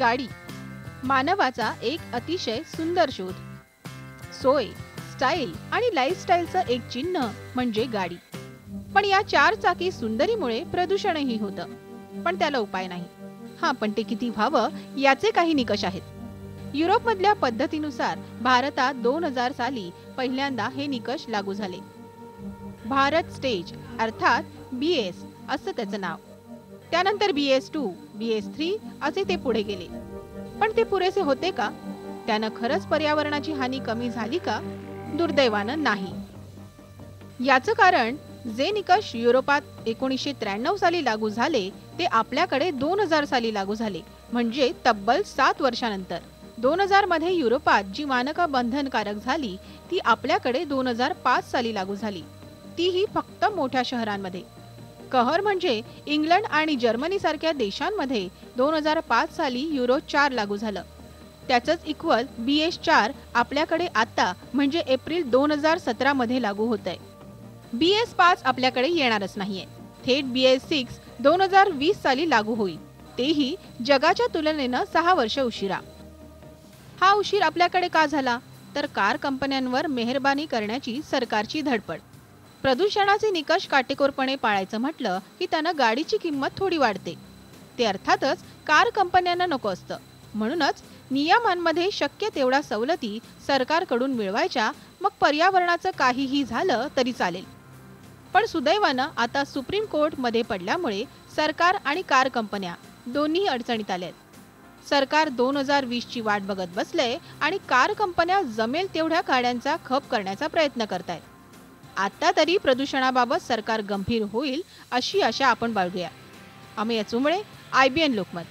गाडी. मानवाचा एक अतिशय सुंदर शोध. सोय स्टाईल आणि लाईफस्टाईलचं एक चिन्ह म्हणजे गाडी. पण या चार चाकी सुंदरीमुळे प्रदूषणही होतं. पण त्याला उपाय नाही. हा पण ते किती व्हावं याचे काही निकष आहेत. युरोपमधल्या पद्धतीनुसार भारतात दोन हजार साली पहिल्यांदा हे निकष लागू झाले. भारत स्टेज अर्थात बी एस असं त्याचं नाव. त्यानंतर B S two B S three असे ते पुढे गेले. पण ते पुरेसे होते का? त्यानं खरंच पर्यावरणाची हानी कमी झाली का? दुर्दैवानं नाही. याचं कारण जे निकष युरोपात एकोणीसशे त्र्याण्णव साली लागू झाले ते आपल्याकडे दोन हजार साली लागू झाले म्हणजे तब्बल सात वर्षानंतर. दोन हजारमध्ये युरोपात जी मानकं बंधनकारक झाली ती आपल्याकडे दोन हजार पाच साली लागू झाली. तीही फक्त मोठ्या शहरांमध्ये. कहर म्हणजे इंग्लंड आणि जर्मनी सारख्या देशांमध्ये दोन हजार पाच साली युरो चार लागू झालं. त्याचंच इक्वल बी एस चार आपल्याकडे आता म्हणजे एप्रिल दोन हजार सतरा मध्ये लागू होत आहे बी एस पाच आपल्याकडे येणारच नाहीये. थेट बी एस सिक्स दोन हजार वीस साली लागू होईल. तेही जगाच्या तुलनेनं सहा वर्ष उशिरा. हा उशीर आपल्याकडे का झाला? तर कार कंपन्यांवर मेहरबानी करण्याची सरकारची धडपड. प्रदूषणाचे निकष काटेकोरपणे पाळायचं म्हटलं की त्यानं गाडीची किंमत थोडी वाढते. ते अर्थातच कार कंपन्यांना नको असतं. म्हणूनच नियमांमध्ये शक्य तेवढ्या सवलती सरकारकडून मिळवायच्या मग पर्यावरणाचं काहीही झालं तरी चालेल. पण सुदैवानं आता सुप्रीम कोर्टमध्ये पडल्यामुळे सरकार आणि कार कंपन्या दोन्ही अडचणीत आल्यात. सरकार दोन हजार वीसची वाट बघत बसलंय आणि कार कंपन्या जमेल तेवढ्या गाड्यांचा खप करण्याचा प्रयत्न करतायत. आता तरी प्रदूषणाबाबत सरकार गंभीर होईल अशी आशा आपण बाळगूया. Ameya Chumbale I B N Lokmat.